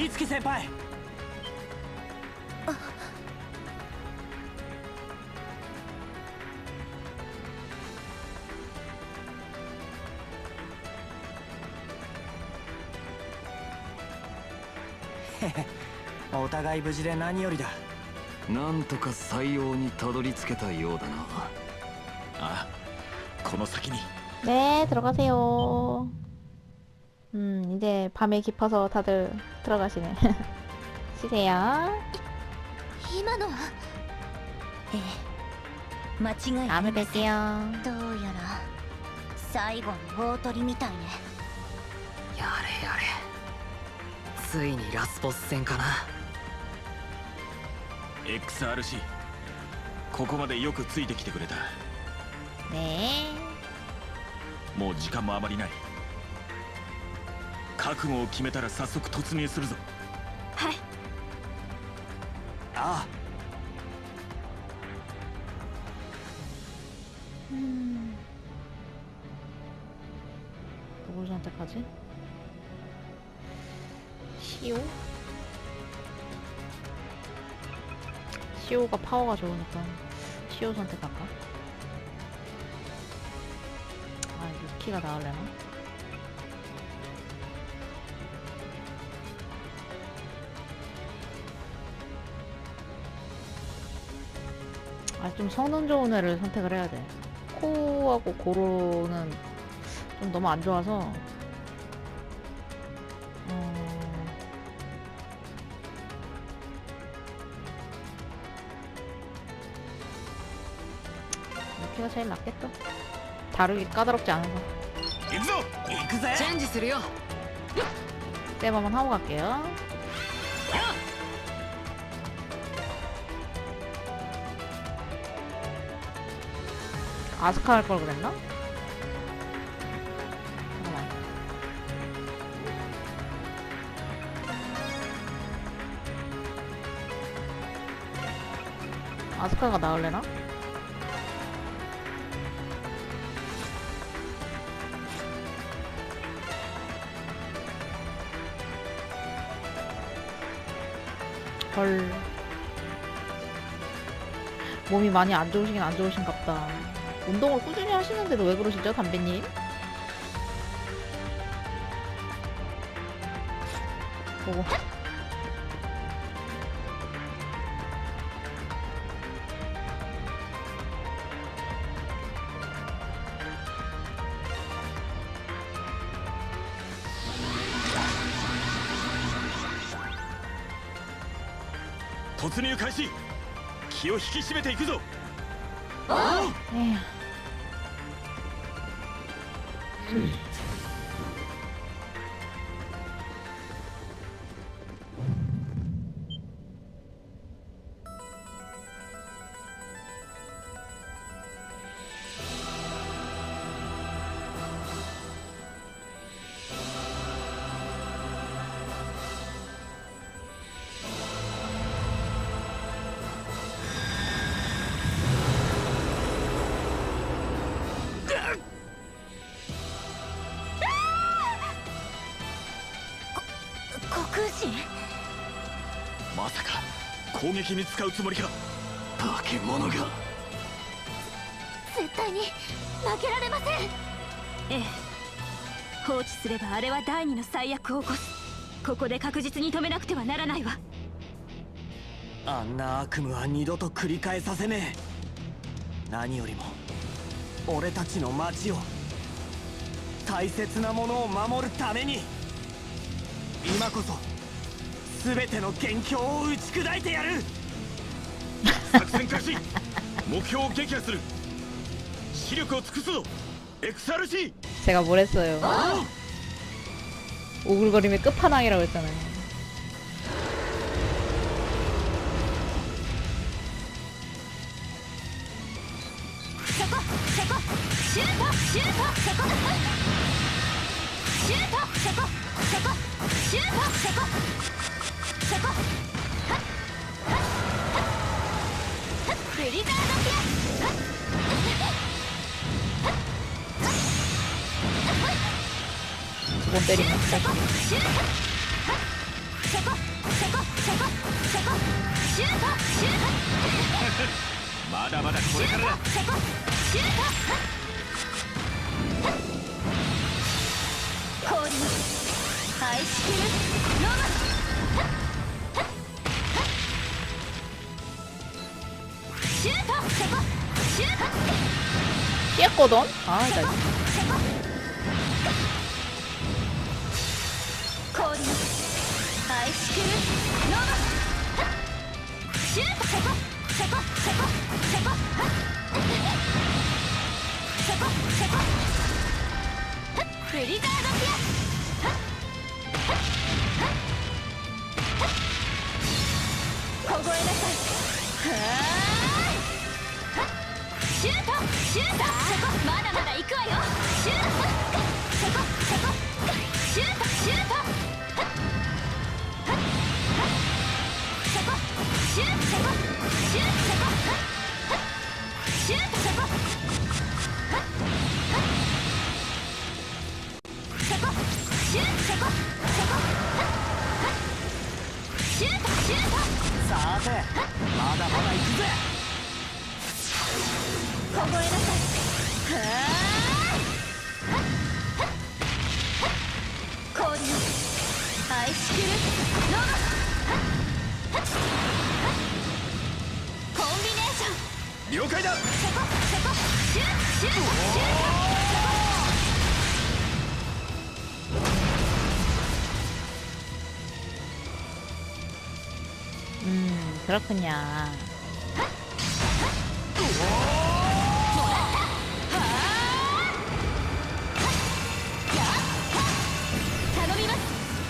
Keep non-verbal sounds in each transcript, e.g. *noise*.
美月先輩*laughs* へへお互い無事で何よりだなんとか採用にたどり着けたようだなあこの先に 네, 들어가세요. 음, 이제 밤에 깊어서 다들 들어가시네. 쉬세요. 今のはええ間違いあ 다음에 りません 뵐게요. どうやら最後の大鳥みたいねやれやれついにラスボス戦かな XRC ここまでよくついてきてくれた 네. もう時間もあまりない 覚悟を決めたら早速突入するぞはいあ 음. 누굴 선택하지? 시오? 시오가 파워가 좋으니까 시오 선택할까? 아, 유키가 나을래나? 아 좀 성능 좋은 애를 선택을 해야 돼. 코하고 고로는 좀 너무 안 좋아서 어, 키가 제일 낫겠다. 다루기 까다롭지 않아서. 젠지 쓰려 세바만 하고 갈게요. 아스카 할 걸 그랬나? 아스카가 나올래나? 헐. 몸이 많이 안 좋으시긴 안 좋으신가 보다. 운동을 꾸준히 하시는데도 왜 그러시죠, 담배님? 보고. 도스뉴 가시 기어 히키시메테 이쿠 ぞ에 攻撃に使うつもりか？化け物が。絶対に負けられません。ええ。放置すればあれは第二の最悪を起こす。ここで確実に止めなくてはならないわ。あんな悪夢は二度と繰り返させねえ。何よりも俺たちの町を大切なものを守るために。今こそ全ての元凶を打ち砕いてやる*laughs* 作戦開始目標を撃破する視力を尽くすぞ XRC 제가 뭘 했어요? 오글거림의 끝판왕이라고 했잖아요. そこそこシュート ブーの草木シュートシシシシシュートシュートまだまだこれからだ。シシュート氷愛しきるロマンアはっはっはっはっ凍えなさいシュートそこまだまだ行くわよシュートそこそこシュートシュートはっはっはっそこシュートそこシュートそこはっはっシュートそこはっはっそこシュートそこそこはっはっシュートシュートさてまだまだ行くぜ凍了解だ、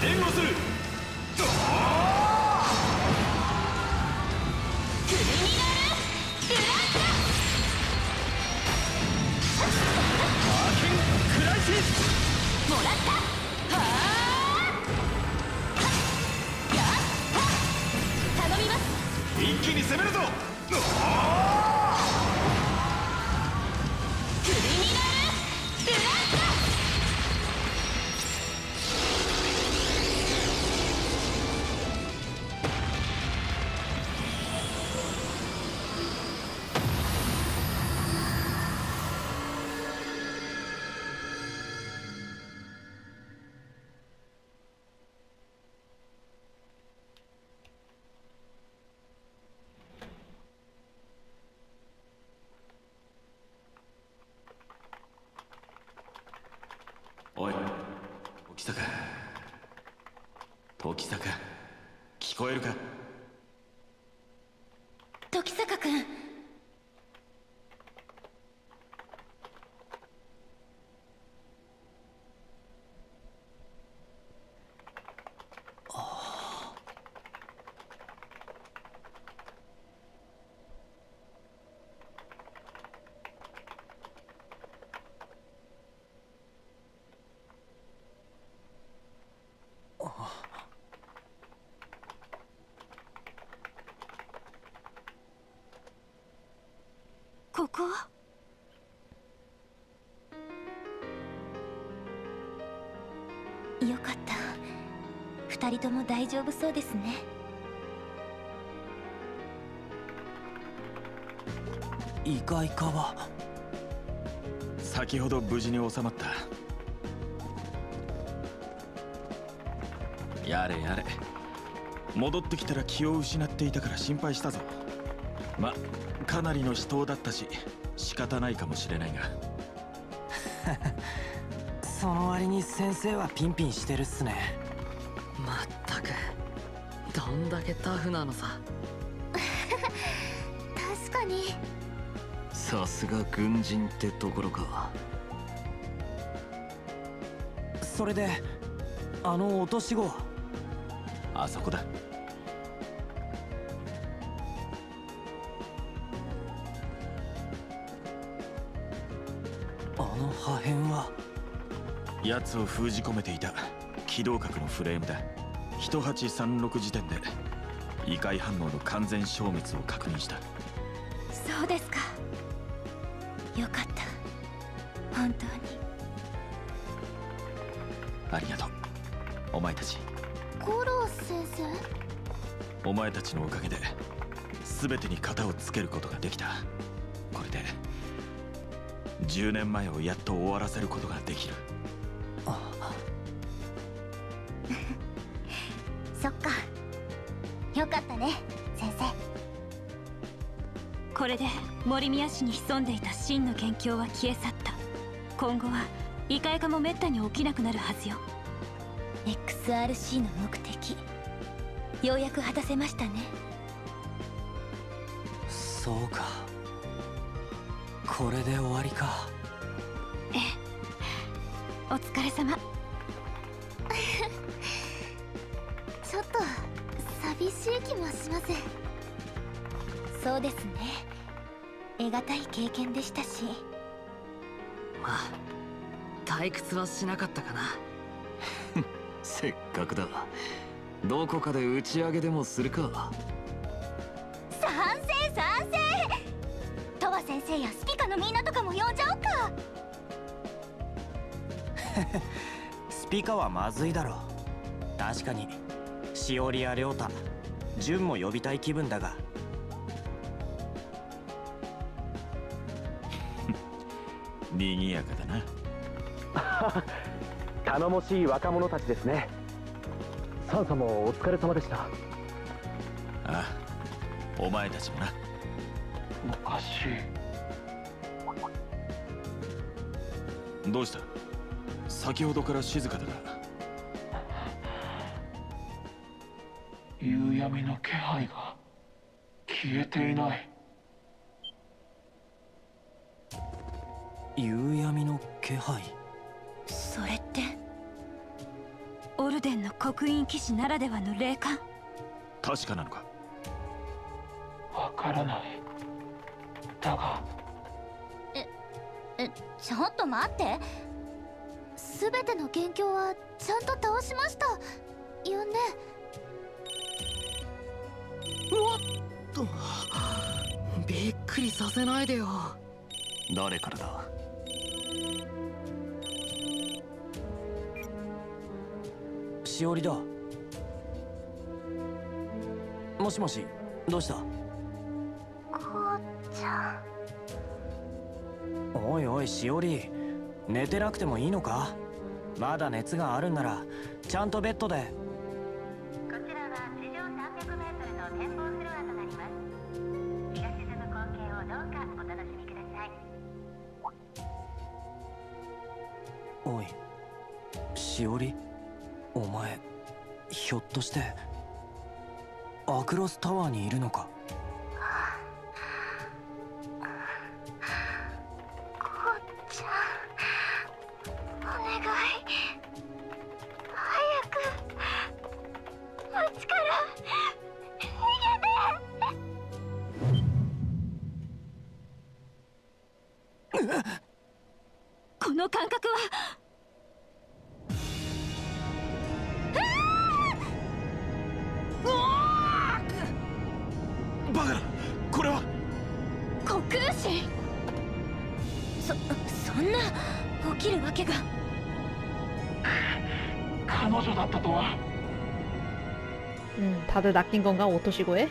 援護する。もらった。はーやっは頼みます。一気に攻めるぞ。聞こえるか？こよかった。二人とも大丈夫そうですね。イカイカは先ほど無事に収まった。やれやれ。戻ってきたら気を失っていたから心配したぞ。まかなりの死闘だったし仕方ないかもしれないが。*laughs* その割に先生はピンピンしてるっすね。まったく。どんだけタフなのさ。*laughs* 確かに。さすが軍人ってところか。それであの落とし子は？あそこだ破片は？奴を封じ込めていた機動核のフレームだ。1836時点で異界反応の完全消滅を確認した。そうですか。よかった。本当に。ありがとう。お前たち。コロ先生？お前たちのおかげで全てに型をつけることができた。これで10年前をやっと終わらせることができる。*laughs* そっか。よかったね先生。これで森宮市に潜んでいた真の元凶は消え去った。今後は異界化もめったに起きなくなるはずよ。XRC の目的。ようやく果たせましたね。そうかこれで終わりか。お疲れ様。*laughs* ちょっと寂しい気もしますそうですね。得難い経験でしたし。まあ退屈はしなかったかな。*laughs* せっかくだ。どこかで打ち上げでもするか生やスピカのみんなとかも呼んじゃおっか。*laughs* スピカはまずいだろ確かに。しおりや亮太純も呼びたい気分だが。*laughs* 賑やかだな。*laughs* 頼もしい若者たちですね。サンサもお疲れ様でした。ああお前たちもな。おかしいどうした？先ほどから静かだが夕闇の気配が消えていない。夕闇の気配？それってオルデンの刻印騎士ならではの霊感？確かなのか？わからない。だがえちょっと待って。全ての元凶はちゃんと倒しました。よね。びっくりさせないでよ。誰からだ？しおりだ。もしもしどうした？おいしおり寝てなくてもいいのか？まだ熱があるんならちゃんとベッドでこちらは地上300メートルの展望フロアとなります。日が沈む光景をどうかお楽しみください。おいしおりお前ひょっとしてアクロスタワーにいるのか？ 음, 다들 낚인 건가? 오토시고에?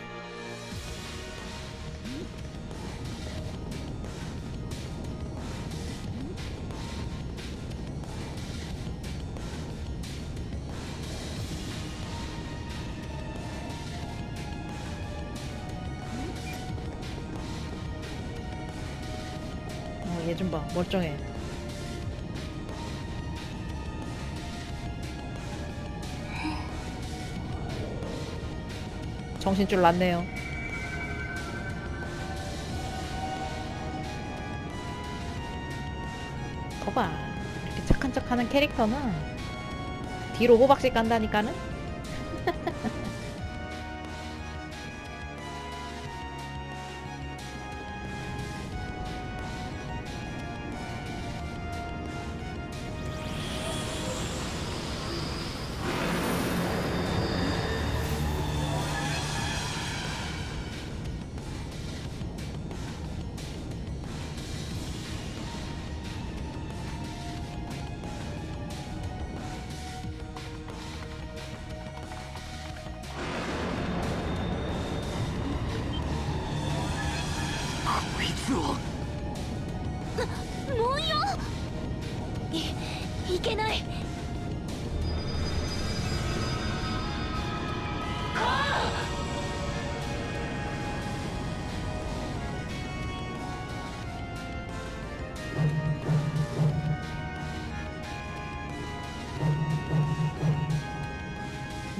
어, 얘 좀 봐. 멀쩡해. 정신줄 났네요. 거봐. 이렇게 착한 척 하는 캐릭터는 뒤로 호박씩 간다니까는?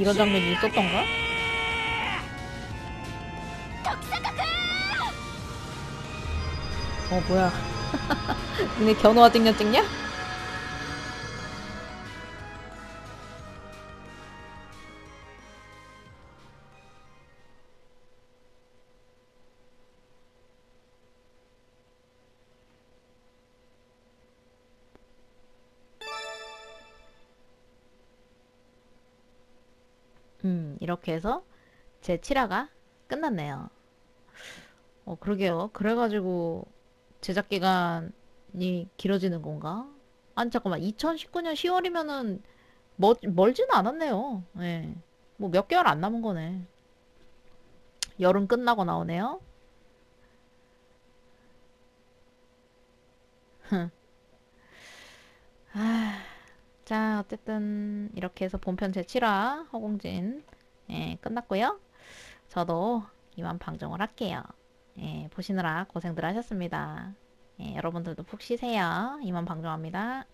이런 장면이 있었던가? 어 뭐야? *laughs* 니네 견우와 찍냐 찍냐? 음 이렇게 해서 제 7화가 끝났네요 어 그러게요 그래가지고 제작 기간이 길어지는 건가? 아니 잠깐만 2019년 10월이면은 멀, 멀지는 않았네요. 예. 뭐몇 개월 안 남은 거네. 여름 끝나고 나오네요. *laughs* 아, 자 어쨌든 이렇게 해서 본편 제7화 허공진 예, 끝났고요. 저도 이만 방송을 할게요. 예, 보시느라 고생들 하셨습니다. 예, 여러분들도 푹 쉬세요. 이만 방송합니다.